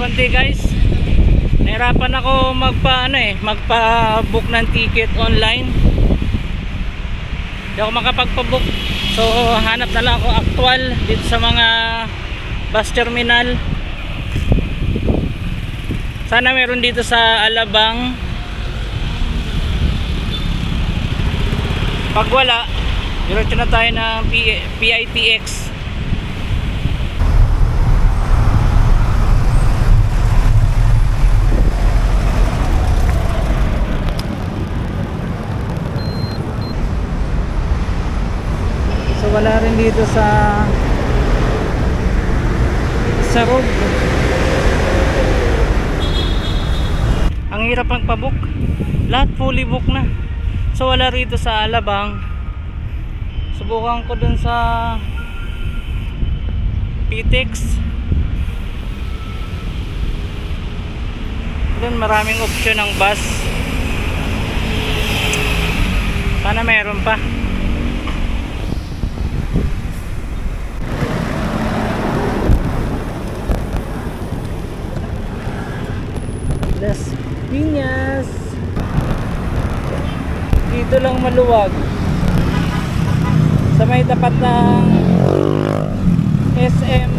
konti guys. Nahirapan ako magpa ano eh, magpa-book ng ticket online. Hindi ako makapagpa-book. So hanap na lang ako actual dito sa mga bus terminal. Sana meron dito sa Alabang. Pag wala, diretso na tayo ng P- PITX. So wala rin dito sa sa road. Ang hirap magpa-book. Lahat fully book na. So wala rito sa Alabang. Subukan ko dun sa PTX. Dun maraming option ng bus. Sana meron pa. Las Piñas. Dito lang maluwag. Sa may tapat ng SM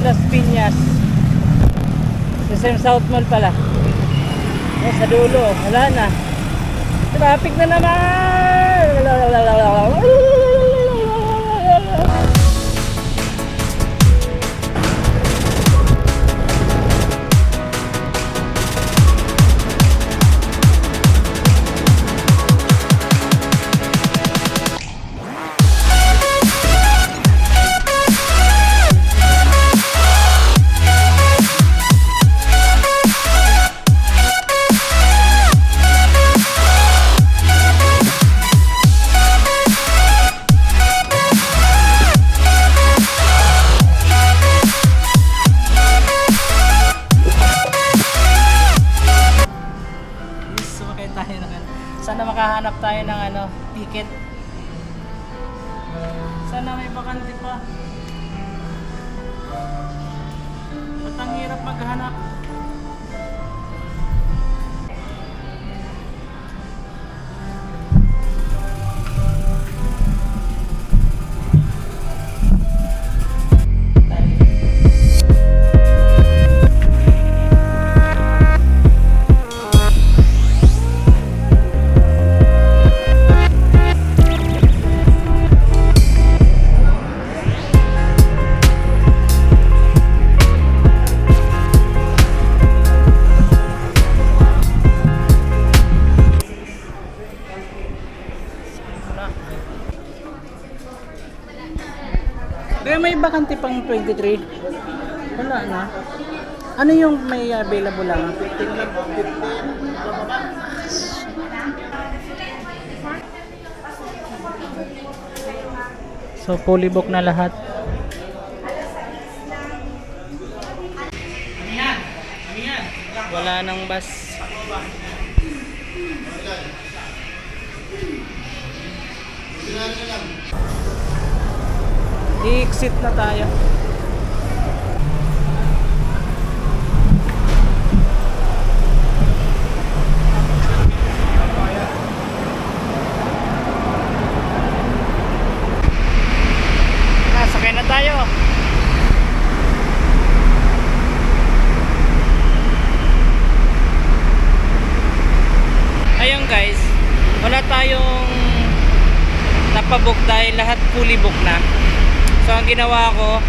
Las Piñas. SM South Mall pala. Eh, sa dulo, wala na. Traffic na naman! Tayo ng ano. Sana makahanap tayo ng ano, ticket. Sana may bakante pa. Ba't ang hirap maghanap? Pero may bakante pang 23. Wala na. Ano yung may available lang? So fully book na lahat. Wala nang bus. I-exit na tayo. Nasakay na tayo. Ayun guys, wala tayong napabook dahil lahat fully book na. So ang ginawa ko,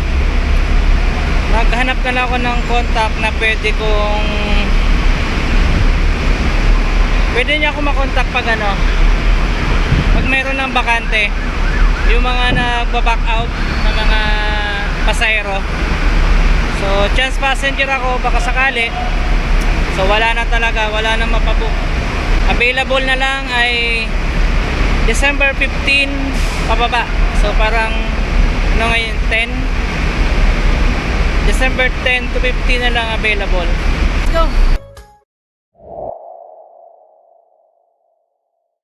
naghanap na lang ako ng contact na pwede kong pwede niya ako makontak pag ano pag meron ng bakante. Yung mga nagba-back out ng mga pasayro so chance passenger ako baka sakali. So wala na talaga wala na mapabook. Available na lang ay December 15 pababa. So parang ano ngayon 10 December 10 to 15 na lang available. Let's go